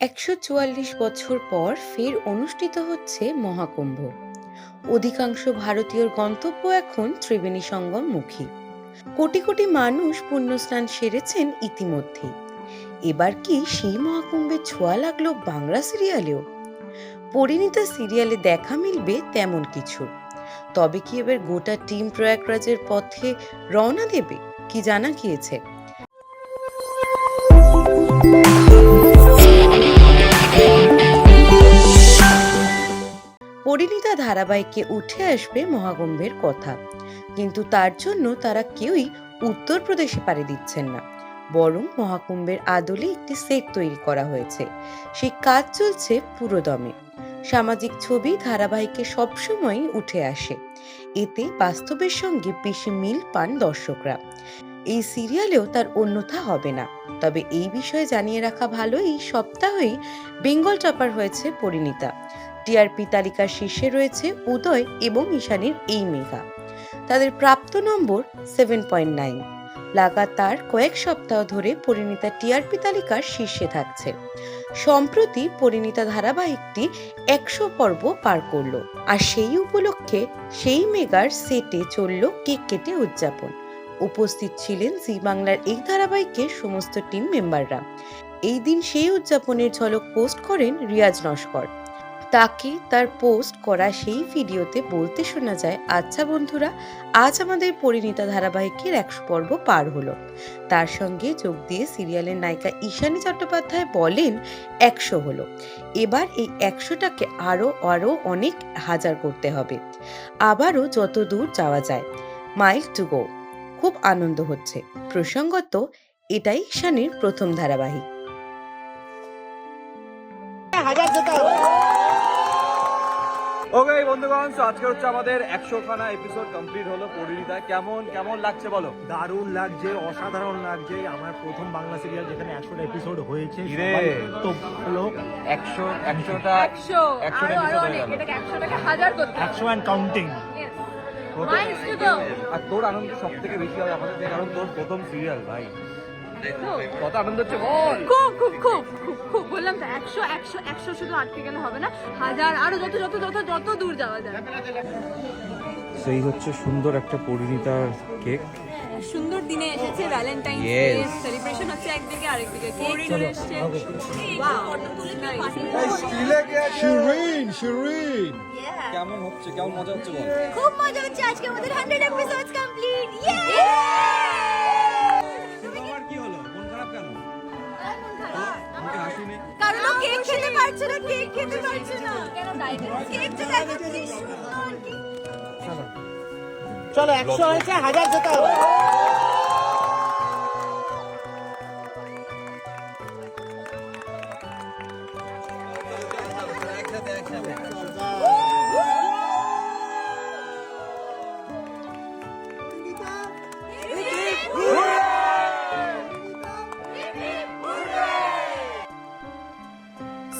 একশো চুয়াল্লিশ বছর পর ফের অনুষ্ঠিত হচ্ছে মহাকুম্ভ। অধিকাংশ ভারতীয়র গন্তব্য এখন ত্রিবেণী সঙ্গম মুখী কোটি কোটি মানুষ পুণ্যস্নান সেরেছেন ইতিমধ্যেই এবার কি সেই মহাকুম্ভের ছোঁয়া লাগল বাংলা সিরিয়ালেও? পরিণীতা সিরিয়ালে দেখা মিলবে তেমন কিছু। তবে কি এবার গোটা টিম প্রয়াগরাজের পথে রওনা দেবে, কি জানা গিয়েছে? পরিণীতা ধারাবাহিকে উঠে আসবে মহাকুম্ভের কথা। কিন্তু তার জন্য তারা কেউই উত্তরপ্রদেশে পাড়ি দিচ্ছেন না। বরং মহাকুম্ভের আদলে একটি সেট তৈরি করা হয়েছে। সেই কাজ চলছে পুরোদমে। সামাজিক ছবি ধারাবাহিকে সবসময়ই উঠে আসে। এতে বাস্তবের সঙ্গে বেশি মিল পান দর্শকরা। এই সিরিয়ালেও তার অন্যথা হবে না। তবে এই বিষয়ে জানিয়ে রাখা ভালো এই সপ্তাহেই বেঙ্গল টপার হয়েছে পরিণীতা। টিআরপি তালিকার শীর্ষে রয়েছে উদয় এবং ঈশানীর এই মেঘা। তাদের প্রাপ্ত নম্বর সেভেন পয়েন্ট নাইন লাগাতার কয়েক সপ্তাহ ধরে পরিণীতা টিআরপি তালিকার শীর্ষে থাকছে। সম্প্রতি পরিণীতা ধারাবাহিকটি একশো পর্ব পার করল আর সেই উপলক্ষে সেই মেগার সেটে চলল কেক কেটে উদযাপন। উপস্থিত ছিলেন জি বাংলার এই ধারাবাহিকের সমস্ত টিম মেম্বাররা। এই দিন সেই উদযাপনের ঝলক পোস্ট করেন রিয়াজ নস্কর। তাকে তার পোস্ট করা সেই ভিডিওতে বলতে শোনা যায় আচ্ছা বন্ধুরা, আজ আমাদের পরিণীতা ধারাবাহিকের একশো পর্ব পার হলো। তার সঙ্গে যোগ দিয়ে সিরিয়ালের নায়িকা ঈশানী চট্টোপাধ্যায় বলেন, একশো হলো। এবার এই একশোটাকে আরও আরও অনেক হাজার করতে হবে। আবারও যত দূর যাওয়া যায়। Mile to go. খুব আনন্দ হচ্ছে। প্রসঙ্গত, এটাই ঈশানীর প্রথম ধারাবাহিক। বন্ধুগণ আজকে হচ্ছে আমাদের একশো খানা এপিসোড কমপ্লিট হলো পরিণীতা। কেমন কেমন লাগছে বলো? দারুণ লাগছে অসাধারণ লাগছে। আমার প্রথম বাংলা সিরিয়াল যেখানে একশোটা এপিসোড হয়েছে। সবাই তো ভালো। একশো একশোটা একশো হয়ে একশোটাকে হাজার একশো অ্যান্ড কাউন্টিং. আর তোর আনন্দ সব থেকে বেশি হবে আমাদের কারণ তোর প্রথম সিরিয়াল ভাই। কত আনন্দ হচ্ছে বল? খুব খুব খুব। একশো একশো একশো শুধু আটকে গেলে হবে না। হাজার আরও যত যত যত যত দূর যাওয়া যায়। সেই হচ্ছে সুন্দর একটা পরিণীতার কেক। সুন্দর দিনে এসেছে ভ্যালেন্টাইন্স ডে সেলিব্রেশন হচ্ছে একদিকে আরেকদিকে কেক চলে এসেছে। Wow. Nice. শিরিন শিরিন কেমন হচ্ছে? কেমন মজা হচ্ছে বল? খুব মজা হচ্ছে। আজকে আমাদের 100 এপিসোডস কমপ্লিট পারছে না কেক খেতে পারছে না। কেন কেকটা দেখো কি সুন্দর চলো। একশো হয়েছে হাজার যেতে হবে।